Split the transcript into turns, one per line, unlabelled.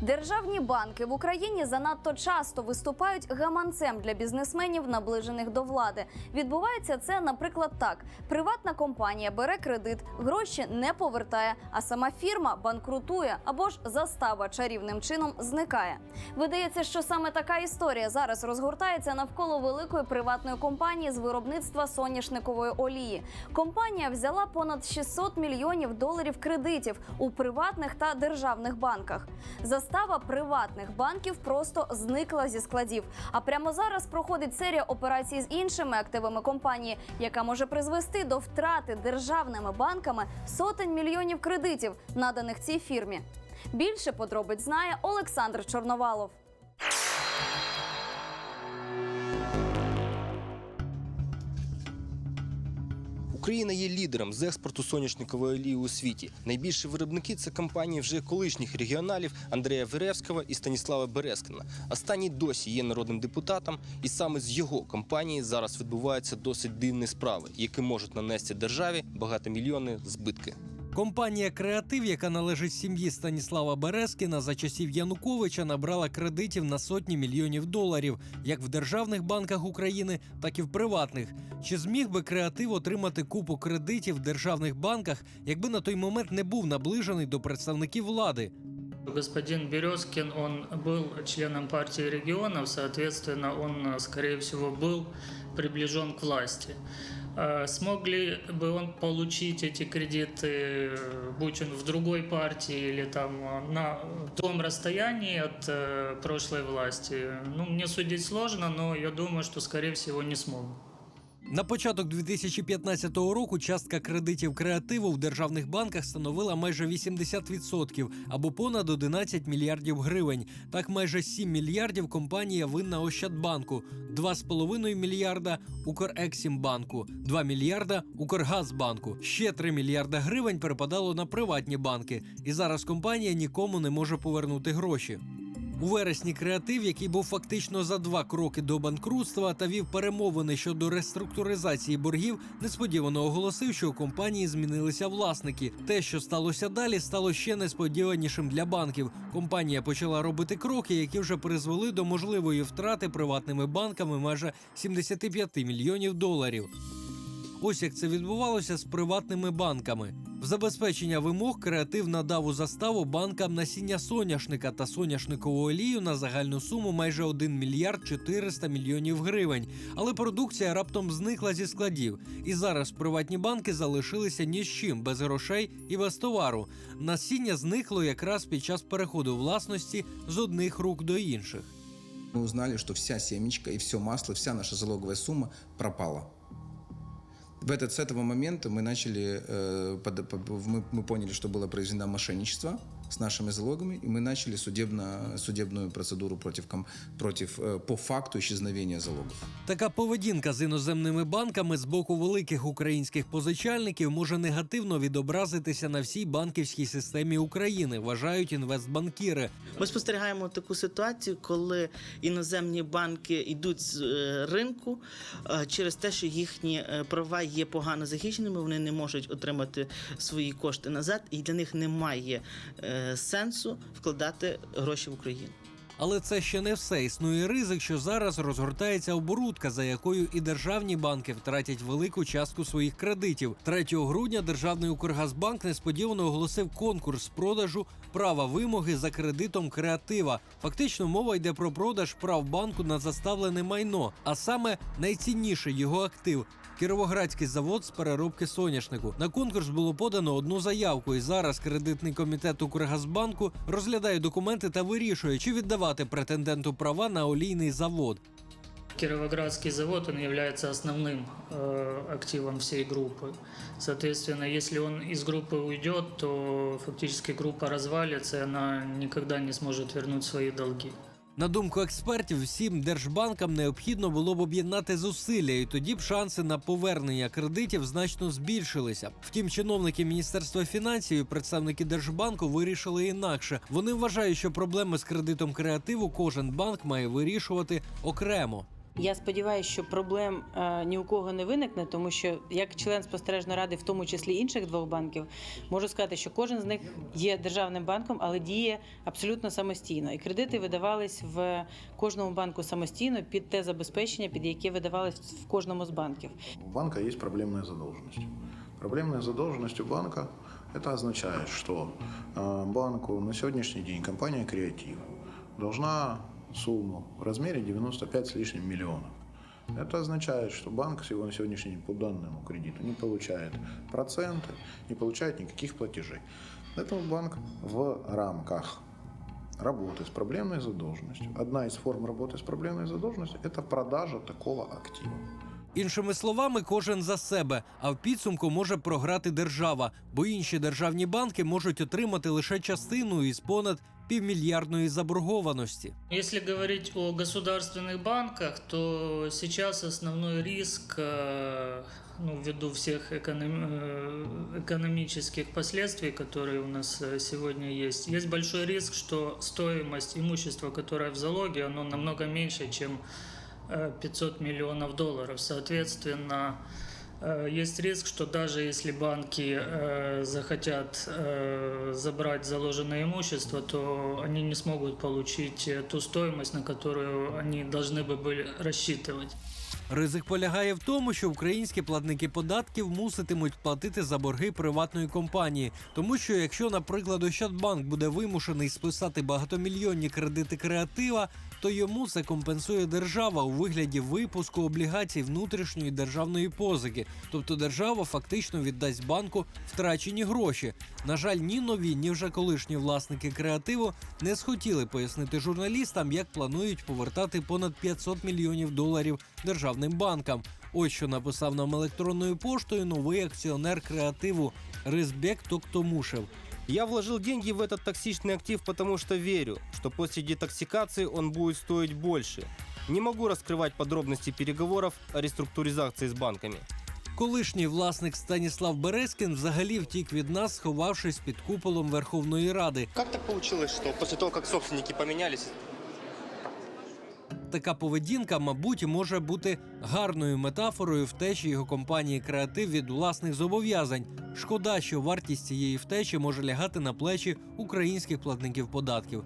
Державні банки в Україні занадто часто виступають гаманцем для бізнесменів, наближених до влади. Відбувається це, наприклад, так: приватна компанія бере кредит, гроші не повертає, а сама фірма банкрутує або ж застава чарівним чином зникає. Видається, що саме така історія зараз розгортається навколо великої приватної компанії з виробництва соняшникової олії. Компанія взяла понад 600 мільйонів доларів кредитів у приватних та державних банках. Застава приватних банків просто зникла зі складів. А прямо зараз проходить серія операцій з іншими активами компанії, яка може призвести до втрати державними банками сотень мільйонів кредитів, наданих цій фірмі. Більше подробиць знає Олександр Чорновалов.
Україна є лідером з експорту соняшникової олії у світі. Найбільші виробники це компанії вже колишніх регіоналів Андрея Веревського і Станіслава Березкина. Останній досі є народним депутатом, і саме з його компанії зараз відбуваються досить дивні справи, які можуть нанести державі багатомільйонні збитки.
Компанія Креатив, яка належить сім'ї Станіслава Березкіна, за часів Януковича набрала кредитів на сотні мільйонів доларів, як в державних банках України, так і в приватних. Чи зміг би креатив отримати купу кредитів в державних банках, якби на той момент не був наближений до представників влади?
Господин Березкин, он был членом партии регионов, соответственно, он, э, скорее всего, был приближен к власти. Э, Смог ли бы он получить эти кредиты, будь он в другой партии или там э, на том расстоянии от э, прошлой власти? Ну, мне судить сложно, но я думаю, что, скорее всего, не смог.
На початок 2015 року частка кредитів креативу в державних банках становила майже 80% або понад 11 мільярдів гривень. Так, майже 7 мільярдів компанія винна Ощадбанку, 2,5 мільярда Укрексімбанку, 2 мільярда Укргазбанку. Ще 3 мільярда гривень перепадало на приватні банки, і зараз компанія нікому не може повернути гроші. У вересні креатив, який був фактично за два кроки до банкрутства та вів перемовини щодо реструктуризації боргів, несподівано оголосив, що у компанії змінилися власники. Те, що сталося далі, стало ще несподіванішим для банків. Компанія почала робити кроки, які вже призвели до можливої втрати приватними банками майже 75 мільйонів доларів. Ось як це відбувалося з приватними банками. В забезпечення вимог креатив надав у заставу банкам насіння соняшника та соняшникову олію на загальну суму майже 1 мільярд 400 мільйонів гривень. Але продукція раптом зникла зі складів. І зараз приватні банки залишилися ні з чим, без грошей і без товару. Насіння зникло якраз під час переходу власності з одних рук до інших.
Мы узнали, что вся семечка и все масло, вся наша залоговая сумма пропала В этот, с этого момента мы начали, э, под- по- мы, мы поняли, что было произведено мошенничество с нашими залогами, и мы начали судебно, судебную процедуру против, против, э, по факту исчезновения залогов.
Така поведінка з іноземними банками з боку великих українських позичальників може негативно відобразитися на всій банківській системі України, вважають інвестбанкіри.
Ми спостерігаємо таку ситуацію, коли іноземні банки йдуть з е, ринку е, через те, що їхні е, права є погано захищеними, вони не можуть отримати свої кошти назад, і для них немає сенсу вкладати гроші в Україну.
Але це ще не все. Існує ризик, що зараз розгортається оборудка, за якою і державні банки втратять велику частку своїх кредитів. 3 грудня державний Укргазбанк несподівано оголосив конкурс з продажу права вимоги за кредитом креатива. Фактично мова йде про продаж прав банку на заставлене майно, а саме найцінніший його актив. Кіровоградський завод з переробки соняшнику на конкурс було подано одну заявку, і зараз кредитний комітет Укргазбанку розглядає документи та вирішує, чи віддавати претенденту права на олійний завод.
Кировоградский завод, он является основным э, активом всей группы. Соответственно, если он из группы уйдет, то фактически группа развалится, и она никогда не сможет вернуть свои долги.
На думку експертів, всім держбанкам необхідно було б об'єднати зусилля, і тоді б шанси на повернення кредитів значно збільшилися. Втім, чиновники міністерства фінансів і представники держбанку вирішили інакше. Вони вважають, що проблеми з кредитом креативу кожен банк має вирішувати окремо.
Я сподіваюся, що проблем е, ні у кого не виникне, тому що як член спостережної ради, в тому числі інших двох банків, можу сказати, що кожен з них є державним банком, але діє абсолютно самостійно. І кредити видавались в кожному банку самостійно під те забезпечення, під яке видавались в кожному з банків.
У банка есть проблемная задолженность. Проблемная задолженность у банка – это означает, что э, банку на сегодняшний день компания «Креатив» должна сумму в размере 95 с лишним миллионов. Это означает, что банк сего- на сегодняшний день по данному кредиту не получает проценты, не получает никаких платежей. Поэтому банк в рамках работы с проблемной задолженностью, одна из форм работы с проблемной задолженностью – это продажа такого актива.
Іншими словами, кожен за себе, а в підсумку може програти держава, бо інші державні банки можуть отримати лише частину із понад півмільярдної заборгованості.
Если говорить о государственных банках, то сейчас основной риск, э, ну, ввиду всех эконом- э, экономических последствий, которые у нас э, сегодня есть, есть большой риск, что стоимость имущества, которое в залоге, оно намного меньше, чем э, 500 миллионов долларов. Соответственно, Э, Есть риск, что даже если банки э, захотят э, забрать заложенное имущество, то они не смогут получить э, ту стоимость, на которую они должны бы были рассчитывать.
Ризик полягає в тому, що українські платники податків муситимуть платити за борги приватної компанії, тому що якщо, наприклад, Ощадбанк буде вимушений списати багатомільйонні кредити креатива, то йому це компенсує держава у вигляді випуску облігацій внутрішньої державної позики. Тобто держава фактично віддасть банку втрачені гроші. На жаль, ні нові, ні вже колишні власники креативу не схотіли пояснити журналістам, як планують повертати понад 500 мільйонів доларів державним банкам. Ось що написав нам електронною поштою новий акціонер креативу Ризбек Токтомушев.
Я вложил деньги в этот токсичный актив, потому что верю, что после детоксикации он будет стоить больше. Не могу раскрывать подробности переговоров о реструктуризации с банками.
Колишній власник Станіслав Березкін взагалі втік від нас, сховавшись під куполом Верховної Ради.
Как так получилось, что после того, как собственники поменялись,
Така поведінка, мабуть, може бути гарною метафорою втечі його компанії Креатив від власних зобов'язань. Шкода, що вартість цієї втечі може лягати на плечі українських платників податків.